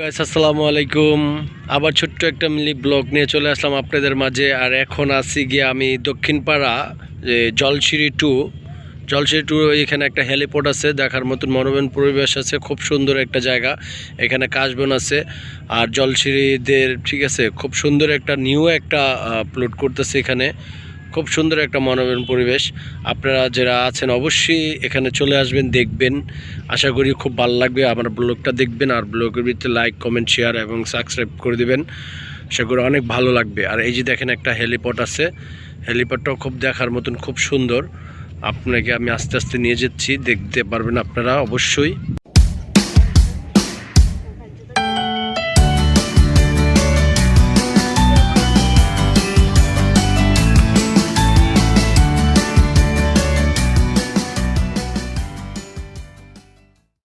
Guys আসসালামু আলাইকুম। আবার ছোট্ট একটা মিলি ব্লগ নিয়ে চলে আসলাম আপনাদের মাঝে। আর এখন আছি গিয়ে আমি দক্ষিণপাড়া, যে জলসিঁড়ি টু। জলসিঁড়ি টু এখানে একটা হেলিপোর্ট আছে, দেখার মতন মনোরম পরিবেশ আছে, খুব সুন্দর একটা জায়গা। এখানে কাশবন আছে। আর জলসিঁড়িদের ঠিক আছে, খুব সুন্দর একটা নিউ একটা প্লট করতেছে এখানে। খুব সুন্দর একটা মনোরম পরিবেশ। আপনারা যারা আছেন অবশ্যই এখানে চলে আসবেন, দেখবেন। আশা করি খুব ভালো লাগবে আমার ব্লগটা দেখবেন আর ব্লগের ভিতরে লাইক কমেন্ট শেয়ার এবং সাবস্ক্রাইব করে দেবেন। আশা করি অনেক ভালো লাগবে। আর এই যে দেখেন একটা হেলিপড আছে। হেলিপডটাও খুব দেখার মতন খুব সুন্দর। আপনাকে আমি আস্তে আস্তে নিয়ে যাচ্ছি। দেখতে পারবেন আপনারা অবশ্যই।